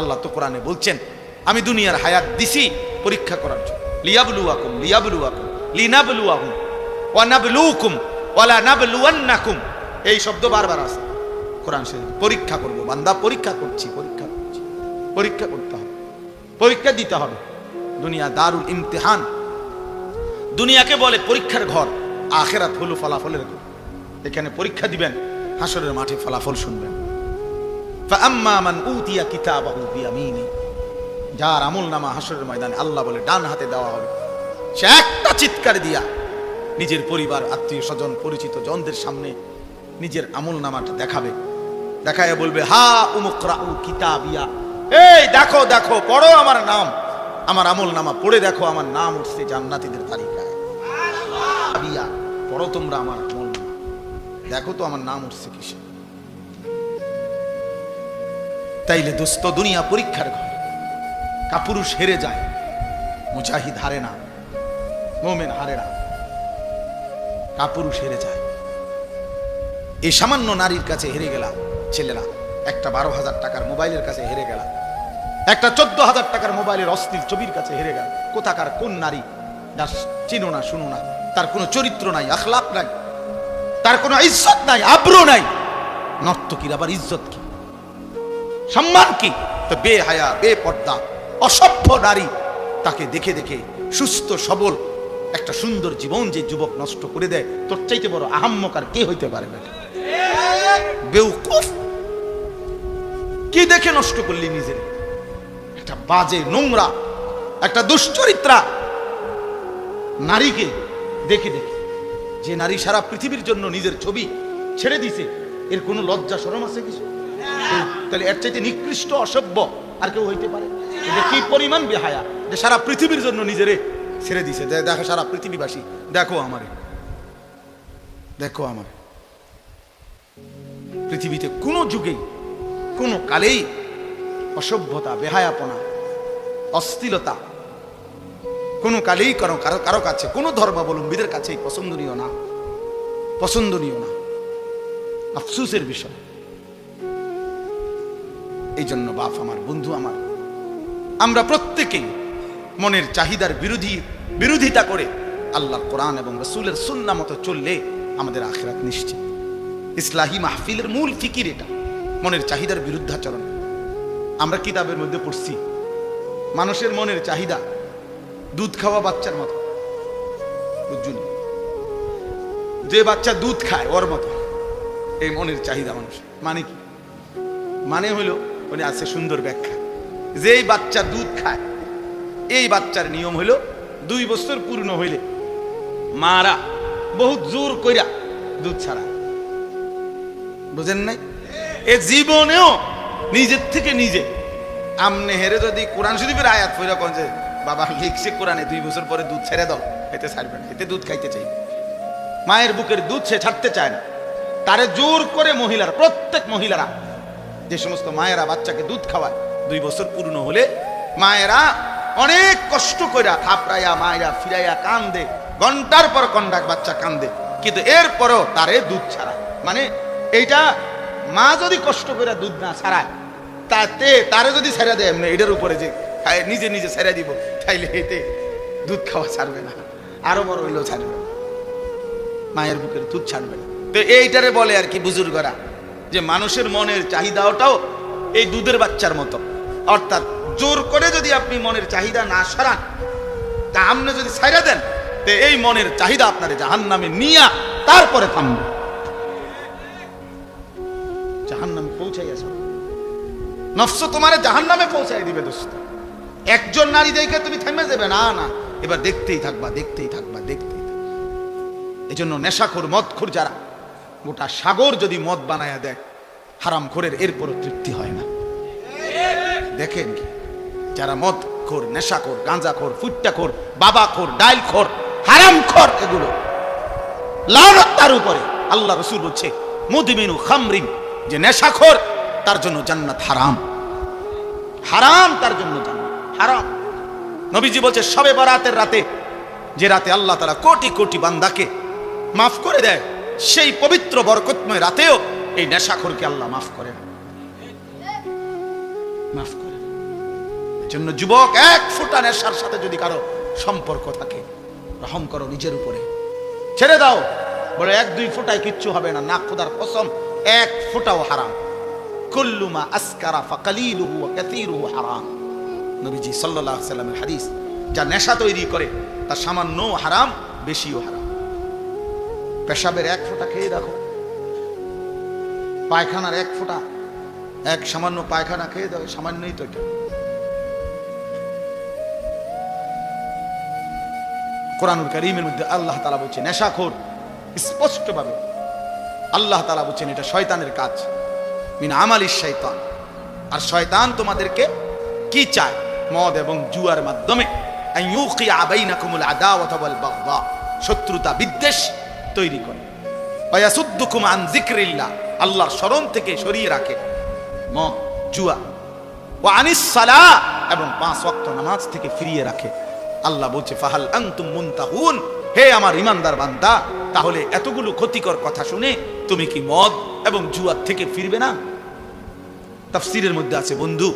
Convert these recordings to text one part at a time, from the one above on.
আল্লাহ তো কোরআনে বলছেন, আমি দুনিয়ার হায়াত দিছি পরীক্ষা করার জন্য। লিয়াবলু আকুম লিয়াবলু আকুম লিনাবলু আকুম ওয়ানাবলুকুম ওয়ালা নাবলুয়ান্নাকুম এই শব্দ বারবার আছে। কোরআন শরীফ, পরীক্ষা করব, বান্দা পরীক্ষা করছি পরীক্ষা করছি। পরীক্ষা করতে হবে, পরীক্ষা দিতে হবে। দুনিয়া দারুল ইমতিহান। দুনিয়াকে বলে পরীক্ষার ঘর, আখেরাত হলো ফলাফলের ঘর। এখানে পরীক্ষা দিবেন হাসরের মাঠে ফলাফল শুনবেন। ফাআম্মা মান উতিয়া কিতাবাহু বিয়ামিনি যার আমল নামা হাসরের ময়দানে আল্লাহ বলে ডান হাতে দেওয়া হবে, সে একটা চিৎকার দিয়া নিজের পরিবার, আত্মীয় স্বজন, পরিচিত জনদের সামনে নিজের আমল নামাটা দেখাবে। দেখায় বলবে, হা উমুকরাউ কিতাবিয়া। এই দেখো দেখো, পড়ো আমার নাম। আমার আমল নামা পড়ে দেখো, আমার নাম উঠছে জান্নাতীদের তালিকায়। পড়ো তোমরা আমার আমল নামা দেখো তো আমার নাম উঠছে কিসে তাইলে দোস্ত দুনিয়া পরীক্ষার ঘর। কাপুরুষ হেরে যায়, মুজাহিদ হারে না, মোমেন হারে না। কাপুরুষ হেরে যায়। এই সামান্য নারীর কাছে হেরে গেলাম, ছেলেরা, একটা বারো হাজার টাকার মোবাইলের কাছে হেরে গেলাম। একটা চোদ্দ হাজার টাকার মোবাইলের অস্থির ছবির কাছে হেরে গেল কোথাকার কোন নারী যার চিনো না, শুনো না, তার কোনো চরিত্র নাই আখলাপ নাই, তার কোনো ইজ্জত নাই, আব্রু নাই। নর্তকীর আবার ইজ্জত কি? সম্মান কি? তো বে হায়া, বে পর্দা, অসভ্য নারী তাকে দেখে দেখে সুস্থ, সবল, একটা সুন্দর জীবন যে যুবক নষ্ট করে দেয়, তোর চাইতে বড় আহাম্মক আর কে হইতে পারে বেটা বেউকুফ! কি দেখে নষ্ট করলি নিজের? একটা বাজে নোংরা, একটা দুশ্চরিত্রা নারীকে দেখে দেখে। যে নারী সারা পৃথিবীর জন্য নিজের ছবি ছেড়ে দিছে, এর কোনো লজ্জা, শরম আছে কিছু? তাহলে এর চাইতে নিকৃষ্ট অসভ্য আর কেউ হইতে পারে? এটা কি পরিমাণ বেহায়া? যে সারা পৃথিবীর জন্য নিজেরে ছেড়ে দিছে। দেখো সারা পৃথিবীবাসী। দেখো আমারে। দেখো আমার। পৃথিবীতে কোনো যুগেই, কোনো কালেই অসভ্যতা, বেহায়াপনা, অস্থিলতা, কোনো কালেই কারও কারও কারও কাছে, কোনো ধর্মাবলম্বীদের কাছেই পছন্দনীয় না। পছন্দনীয় না। আফসুসের বিষয়। এই জন্য বাপ আমার, বন্ধু আমার, আমরা প্রত্যেকেই মনের চাহিদার বিরোধী, বিরোধিতা করে আল্লাহ কোরআন এবং রসুলের সুন্না মতো চললে আমাদের আখেরাত নিশ্চিত। ইসলাহী মাহফিলের মূল ফিকির এটা, মনের চাহিদার বিরুদ্ধাচরণ। আমরা কিতাবের মধ্যে পড়ছি, মানুষের মনের চাহিদা দুধ খাওয়া বাচ্চার মতো। বুঝুন যে বাচ্চা দুধ খায় ওর মতো, এই মনের চাহিদা মানুষ মানে কি? মানে হলো উনি আছে সুন্দর ব্যাখ্যা। যেই বাচ্চা দুধ খায়, এই বাচ্চার নিয়ম হইল দুই বছর পূর্ণ হইলে মারা বহুত জোর কইরা দুধ ছাড়া। বুঝেন নাই? এ জীবনেও নিজের থেকে নিজে আমনে হেরে যদি কোরআন শরীফের আয়াত ফইরা কোন যে, বাবা, লিখছে কোরআনে দুই বছর পরে দুধ ছেড়ে দাও, এতে ছাড়বে না, এতে দুধ খাইতে চাই। মায়ের বুকের দুধ সে ছাড়তে চায় না। তারে জোর করে মহিলারা, প্রত্যেক মহিলারা যে সমস্ত মায়েরা বাচ্চাকে দুধ খাওয়ায় দুই বছর পূর্ণ হলে মায়েরা অনেক কষ্ট কইরা থাপড়াইয়া মায়েরা ফিরাইয়া কান্দে ঘণ্টার পর ঘণ্টা বাচ্চা কান্দে। কিন্তু এরপরও তারে দুধ ছাড়ায়। মানে এইটা মা যদি কষ্ট করে দুধ না ছাড়ায় তাতে তারে যদি ছেড়ে দেয় এমনি এটার উপরে যে নিজে নিজে ছেড়ে দিব তাইলে এতে দুধ খাওয়া ছাড়বে না। আরও বড় হইলেও ছাড়বে মায়ের বুকের দুধ ছাড়বে না। তো এইটারে বলে আর কি বুজুর্গরা। যে মানুষের মনের চাহিদাটাও এই দুধের বাচ্চার মতো। অর্থাৎ জোর করে যদি আপনি মনের চাহিদা না সারান, তা আপনি যদি ছাইরা দেন, তো এই মনের চাহিদা আপনার জাহান নামে নিয়া তারপরে থামবে। জাহান নামে পৌঁছাই আসবে নফস তোমার জাহান নামে পৌঁছাই দিবে, দোস্ত। একজন নারী দেখে তুমি থেমে যাবে, না না। এবার দেখতেই থাকবা দেখতেই থাকবা দেখতেই থাকবা। এই জন্য নেশাখোর, মদখোর যারা গোটা সাগর যদি মদ বানায়া দেয়, হারাম খোরের এরপরও তৃপ্তি হয় না। দেখেন কি? যারা মদ খোর, নেশা খোর, গাঁজা খোর, ফুটটা খোর, বাবা গাঁজাখোর ডাইল বাবাখোর হারাম হারামখোর এগুলো তার উপরে। আল্লাহ রসুল বলছে, মুদমিনু খামরিন যে নেশাখোর তার জন্য জান্নাত হারাম। হারাম তার জন্য জান্নাত, হারাম। নবীজি বলছে, সবে বরাতের রাতে, যে রাতে আল্লাহ তারা কোটি কোটি বান্দাকে মাফ করে দেয় সেই পবিত্র বরকতময় রাতেও এই নেশাখোরকে আল্লাহ মাফ করে না। মাফ করে না। জন্য যুবক, এক ফুটা নেশার সাথে যদি কারও সম্পর্ক থাকে, রহম করো নিজের উপরে। ছেড়ে দাও। বলে এক, দুই ফুটায় কিচ্ছু হবে না। না, খোদার কসম, এক ফুটাও হারাম। কুল্লুমা আসকারা ফাকালিলুহু ওয়া কাসীরুহু হারাম। নবীজি সাল্লাল্লাহু আলাইহি সাল্লামের হাদিস, যা নেশা তৈরি করে, তা সামান্য হারাম, বেশিও হারাম। পেশাবের এক ফোঁটা খেয়ে দেখো। পায়খানার এক ফোঁটা, এক সামান্য পায়খানা খেয়ে দাও, সামান্যই তো এটা। কোরআনুল করিমের মধ্যে আল্লাহ তালা বলছে নেশাখোর, স্পষ্টভাবে আল্লাহ তালা বলছেন, এটা শয়তানের কাজ। মিন আমালিস শয়তান, আর শয়তান তোমাদেরকে কি চায়? মদ এবং জুয়ার মাধ্যমে। আদাওয়াতা ওয়াল শত্রুতা বিদ্বেষ তৈরি করে। আন যিকরিল্লাহ, আল্লাহর স্মরণ থেকে সরিয়ে রাখে। মদ, জুয়া ও আনিস সালাহ, এবং পাঁচ ওয়াক্ত নামাজ থেকে ফিরিয়ে রাখে। আল্লাহ বলছে, ফাহাল আনতুম মুনতাহুন? হে আমার ইমানদার বান্দা, তাহলে এতগুলো ক্ষতিকর কথা শুনে তুমি কি মদ এবং জুয়ার থেকে ফিরবে না? তাফসিরের মধ্যে আছে, বন্ধু,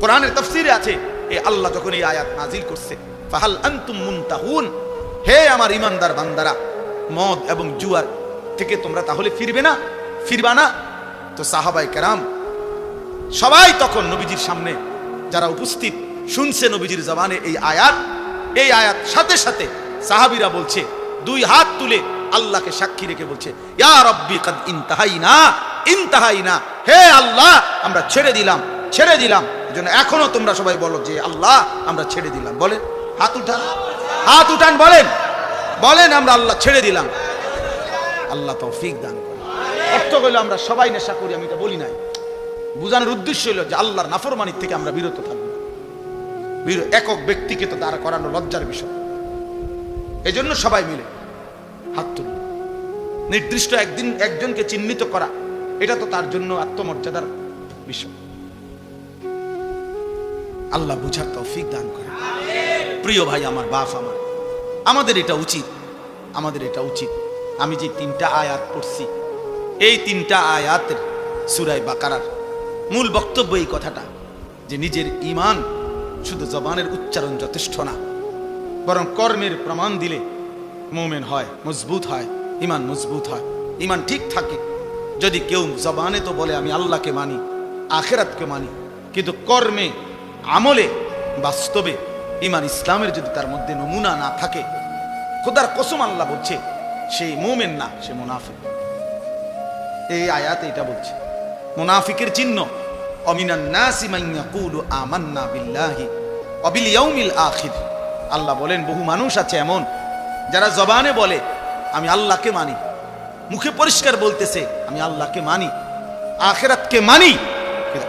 কোরআনের তাফসিরে আছে, এ আল্লাহ যখন এই আয়াত নাজিল করছে, ফাহাল আনতুম মুনতাহুন? হে আমার ইমানদার বান্দারা মদ এবং জুয়ার থেকে তোমরা তাহলে ফিরবে না, ফিরবা না। তো সাহাবাই কেরাম, সবাই তখন নবীজির সামনে যারা উপস্থিত শুনছে নবীজির জবানে এই আয়াত এই আয়াত সাথে সাথে সাহাবিরা বলছে, দুই হাত তুলে আল্লাহকে সাক্ষী রেখে বলছে রব্বি কাদ ইনতাহাইনা ইনতাহাইনা, হে আল্লাহ, আমরা ছেড়ে দিলাম ছেড়ে দিলাম। জন্য এখনও তোমরা সবাই বলো যে, আল্লাহ, আমরা ছেড়ে দিলাম। বলেন, হাত উঠান হাত উঠান, বলেন। বলেন, আমরা আল্লাহ ছেড়ে দিলাম। আল্লাহ তৌফিক দান অর্থ হইল আমরা সবাই নেশা করি, আমি এটা বলি নাই। বুঝানোর উদ্দেশ্য হলো যে আল্লাহর নাফরমানির থেকে আমরা বিরত থাকব। একক ব্যক্তিকে তো দাঁড় করানো লজ্জার বিষয়। এজন্য সবাই মিলে হাত তুলি নির্দিষ্ট একদিন একজনকে চিহ্নিত করা, এটা তো তার জন্য আত্মমর্যাদার বিষয়। আল্লাহ বুঝার তৌফিক দান করে প্রিয় ভাই, আমার বাপ, আমার আমাদের এটা উচিত, আমাদের এটা উচিত। আমি যে তিনটা আয়াত পড়ছি, এই তিনটা আয়াতের সুরাই বাকারার মূল বক্তব্য এই কথাটা, যে নিজের ইমান শুধু জবানের উচ্চারণ যথেষ্ট না, বরং কর্মের প্রমাণ দিলে মোমেন হয়, মজবুত হয় ইমান মজবুত হয়। ইমান ঠিক থাকে, যদি কেউ জবানে তো বলে, আমি আল্লাহকে মানি, আখেরাতকে মানি, কিন্তু কর্মে, আমলে, বাস্তবে ইমান ইসলামের যদি তার মধ্যে নমুনা না থাকে, খোদার কসম আল্লাহ বলছে সেই মোমেন না, সে মুনাফিক। এই আয়াতে এটা বলছে, মুনাফিকের চিহ্ন আল্লাহ বলেন, বহু মানুষ আছে এমন, যারা জবানে বলে, আমি আল্লাহকে মানি। মুখে পরিষ্কার বলতেছে, আমি আল্লাহকে মানি। আখেরাতকে মানি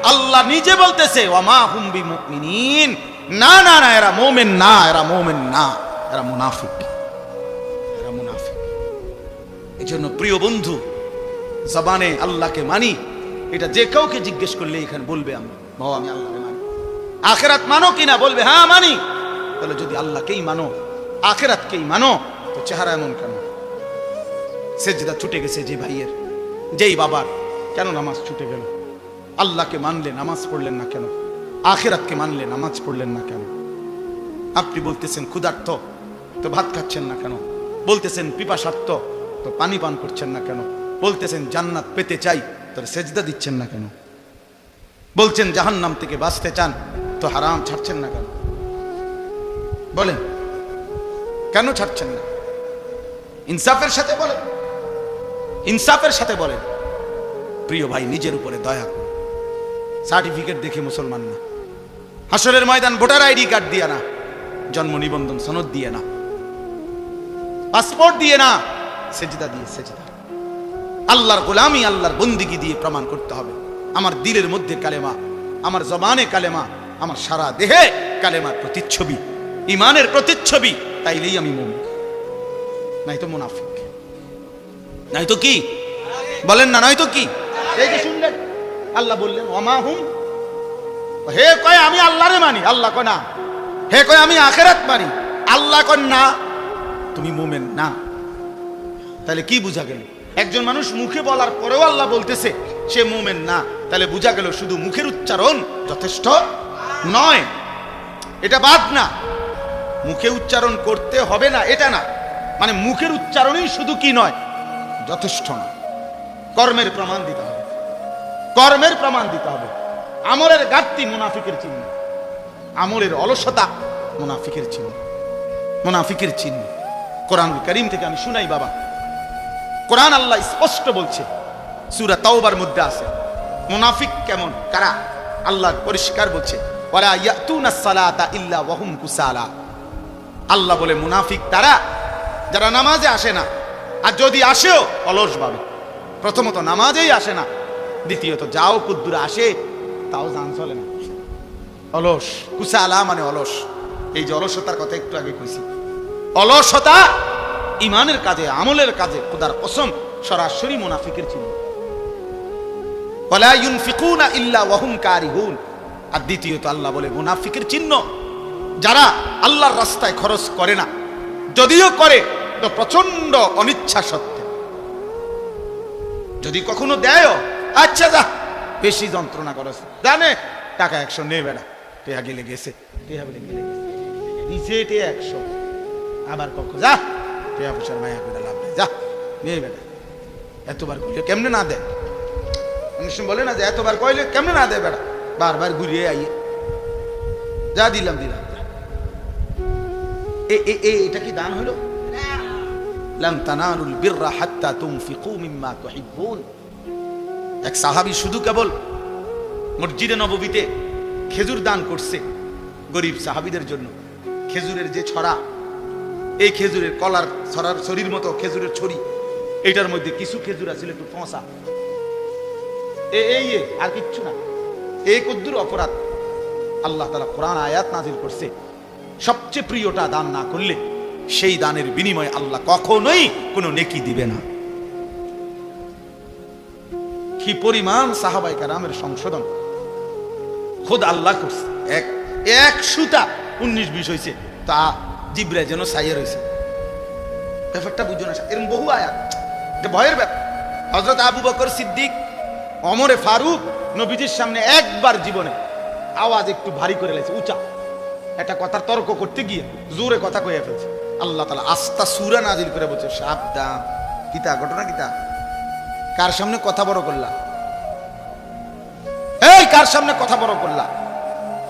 আল্লাহ নিজে বলতেছে ওয়ামা হুম বিমুমিনিন। না না না, এরা মোমেন না, এরা মোমেন না, এরা মুনাফিক এরা মুনাফিক। এই জন্য প্রিয় বন্ধু, জবানে আল্লাহকে মানি, এটা যে কাউকে জিজ্ঞেস করলে এখানে বলবে আমি বাবা, আমি আল্লাহকে মানি। আখেরাত মানো কিনা বলবে? হ্যাঁ মানি। তাহলে যদি আল্লাহকেই মানো, আখেরাতকেই মানো, তো চেহারা এমন কেন? সে সেজদা ছুটে গেছে যে ভাইয়ের, যেই বাবার, কেন নামাজ ছুটে গেল? আল্লাহকে মানলে নামাজ পড়লেন না কেন? আখেরাতকে মানলে নামাজ পড়লেন না কেন? আপনি বলতেছেন, ক্ষুধার্ত, তো ভাত খাচ্ছেন না কেন? বলতেছেন পিপাসার্থ তো পানি পান করছেন না কেন? বলতেছেন, জান্নাত পেতে চাই তো সেজদা দিচ্ছেন না কেন? বলছেন, জাহান্নাম থেকে বাঁচতে চান, তো হারাম ছাড়ছেন না কেন? বলেন, কেন ছাড়ছেন না? ইনসাফের সাথে বলেন, ইনসাফের সাথে বলেন, প্রিয় ভাই, নিজের উপরে দয়া সার্টিফিকেট দেখে মুসলমান না। হাসরের ময়দান ভোটার আইডি কার্ড দিয়ে না, জন্ম নিবন্ধন সনদ দিয়ে না, পাসপোর্ট দিয়ে না, সেজদা দিয়ে সেজদা। আল্লাহর গোলামি, আল্লাহর বন্দিগি দিয়ে প্রমাণ করতে হবে। আমার দিলের মধ্যে কালেমা, আমার জবানে কালেমা, আমার সারা দেহে কালেমার প্রতিচ্ছবি ইমানের প্রতিচ্ছবি, তাইলেই আমি মুমিন। নাই তো মুনাফিক। নাই তো কি? বলেন না নয় তো কি? এই যে শুনলেন, আল্লাহ বললেন ওমা হুম হে কয়, আমি আল্লাহরে মানি? আল্লাহ কয়, না। হে কয়, আমি আখেরাত মানি। আল্লাহ কয়, না। তুমি মোমেন, না। তাহলে কি বুঝা গেল? একজন মানুষ মুখে বলার পরেও আল্লাহ বলতেছে, সে মোমেন, না। তাহলে বুঝা গেল শুধু মুখের উচ্চারণ যথেষ্ট নয়। এটা বাদ না। মুখে উচ্চারণ করতে হবে না, এটা না। মানে মুখের উচ্চারণই শুধু কি নয়? যথেষ্ট নয়। কর্মের প্রমাণ দিতে হবে। কর্মের প্রমাণ দিতে হবে। আমলের ঘাটতি মুনাফিকের চিহ্ন। আমলের অলসতা মুনাফিকের চিহ্ন। মুনাফিকের চিহ্ন। কোরআন করিম থেকে আমি শুনাই, বাবা। কোরআন আল্লাহ স্পষ্ট বলছে, সুরা তাওবার মধ্যে আছে। মুনাফিক কেমন? কারা? আল্লাহ পরিষ্কার বলছে ওরা কুসালা। আল্লাহ বলে মুনাফিক তারা, যারা নামাজে আসে না। আর যদি আসেও, অলস ভাবে। প্রথমত নামাজেই আসে না। দ্বিতীয়ত যাও কুদ্দুরে আসে তাও জান চলে না। অলস কুসালা মানে অলস। এই যে অলসতার কথা একটু আগে কইছি। অলসতা ইমানের কাজে, আমলের কাজে, খোদার কসম, সরাসরি মুনাফিকের চিহ্ন। ওয়ালা ইউনফিকুনা ইল্লা ওয়াহুম কারিহুন। আর দ্বিতীয়ত আল্লাহ বলে, মুনাফিকের চিহ্ন। যারা আল্লাহর রাস্তায় খরচ করে না, যদিও করে তো প্রচণ্ড অনিচ্ছা সত্ত্বে যদি কখনো দেয় আচ্ছা যা। বেশি যন্ত্রণা করস। জানে? টাকা একশো নে বেড়া। টেহা গেলে গেছে। টেহা বলে গেলে দিছে টেহা একশো। আবার কখন যা। টেহা পয়সার মায়া করে লাভ নেই। যা। নে বেড়া। এতবার কইলে কেমনে না দেয়? বলে না যে এতবার কইলে কেমনে না দেয় বেড়া? বারবার ঘুরিয়ে আইয়ে। যা দিলাম দিলাম। এটা কি দান হলো লাম তানালুল বিররা হাত্তা তুনফিকু মিম্মা তুহিব্বুন। এক সাহাবী শুধু কেবল মসজিদে নববীতে খেজুর দান করছে গরিব সাহাবীদের জন্য। খেজুরের যে ছড়া, এই খেজুরের কলার ছড়ার ছড়ির মতো খেজুরের ছড়ি, এটার মধ্যে কিছু খেজুর আছে, একটু ফসা এই আর কিচ্ছু না। এই কদ্দুর অপরাধ আল্লাহ তালা কোরআন আয়াত নাজিল করছে। সবচেয়ে প্রিয়টা দান না করলে সেই দানের বিনিময়ে আল্লাহ কখনোই কোনো নেকি দিবে না। কি পরিমাণ সাহাবাই কারামের সংশোধন? খোদ আল্লাহ করছে। এক এক সুতা উনিশ, বিশ হয়েছে তা জিব্রায় যেন সাইয়ে রয়েছে ব্যাপারটা বুঝো না এরকম বহু আয়াত। এটা ভয়ের ব্যাপার। হজরত আবু বকর সিদ্দিক অমরে ফারুক, নবীজির সামনে একবার জীবনে আওয়াজ একটু ভারী করে লেছে উঁচা। একটা কথার তর্ক করতে গিয়ে জোরে কথা কয়ে ফেলছে। আল্লাহ তালা আস্তা সুরা নাজিল করে বলছে, সাবধান। কিতা ঘটনা কিতা কার সামনে কথা বড় করলা? এই কার সামনে কথা বড় করলা?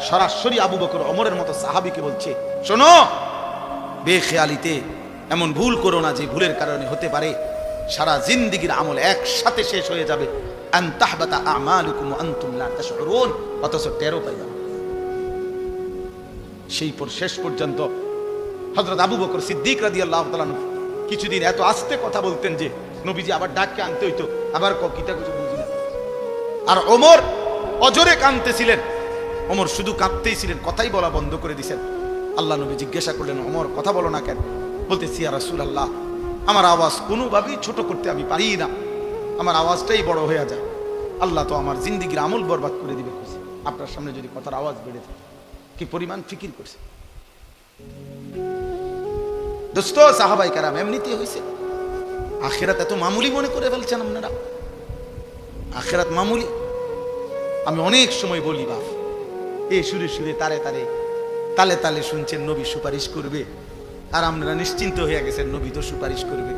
সরাসরি আবু বকর অমরের মতো সাহাবিকে বলছে, শোনো, বেখেয়ালিতে এমন ভুল করো না যে ভুলের কারণে হতে পারে। সারা জিন্দিগির আমল একসাথে শেষ হয়ে যাবে। অথচ টেরও পাই যাবে সেই পর শেষ পর্যন্ত হজরত আবু বকর সিদ্দিক তাআলা আনহু কিছুদিন এত আস্তে কথা বলতেন যে নবীজি আবার ডাককে আনতে হইতো। আবার কিতা কিছু বুঝি আর ওমর অজরে কাঁদতেছিলেন। ওমর শুধু কাঁদতেই ছিলেন, কথাই বলা বন্ধ করে দিছেন। আল্লাহ নবী জিজ্ঞাসা করলেন, ওমর, কথা বলো না কেন? বলতে সিয়া রাসুল আল্লাহ আমার আওয়াজ কোনোভাবেই ছোট করতে আমি পারি না। আমার আওয়াজটাই বড় হয়ে যায়। আল্লাহ তো আমার জিন্দিগির আমল বরবাদ করে দিবে আপনার সামনে যদি কথার আওয়াজ বেড়ে যায়, কি পরিমাণ ফিকির করছে? দোস্ত, সাহাবাই কারাম, এমনিতেই হয়েছে আখেরাত এত মামুলি মনে করে ফেলছেন আপনারা? আখেরাত মামুলি? আমি অনেক সময় বলি, বাপ, এ সুরে সুরে তারে তারে, তালে তালে শুনছেন নবী সুপারিশ করবে, আর আপনারা নিশ্চিন্ত হয়ে গেছেন নবী তো সুপারিশ করবে।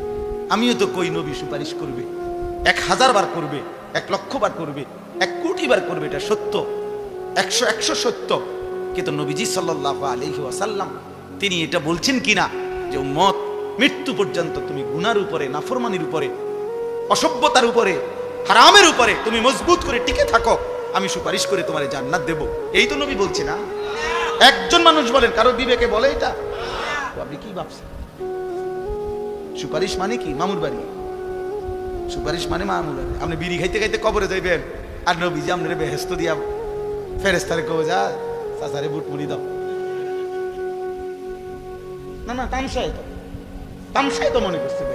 আমিও তো কই নবী সুপারিশ করবে। এক হাজার বার করবে, এক লক্ষ বার করবে, এক কোটি বার করবে, এটা সত্য। একশো একশো সত্য। কিন্তু নবীজি সাল্লাহ আলহি আসাল্লাম তিনি এটা বলছেন কিনা যে মত মৃত্যু পর্যন্ত তুমি গুনার উপরে, নাফরমানির উপরে, অসভ্যতার উপরে, হারামের উপরে তুমি মজবুত করে টিকে থাকো, আমি সুপারিশ করে তোমার জান্নাত দেব। এই তো নবী বলছে না? একজন মানুষ বলেন, কারও বিবেকে বলে এটা? আপনি কি ভাবছেন? সুপারিশ মানে কি? মামুর বাড়ি। সুপারিশ মানে মামুর বাড়ি। আপনি বিড়ি খাইতে খাইতে কবরে যাইবেন, আর নবীজি আপনার বেহেস্ত দিয়া ফেরেস্তারে কবে যা চাচারে বুট মুড়ি দাও। না না, তামসায় তো। তামসায় তো মনে করছে বেহেস্ত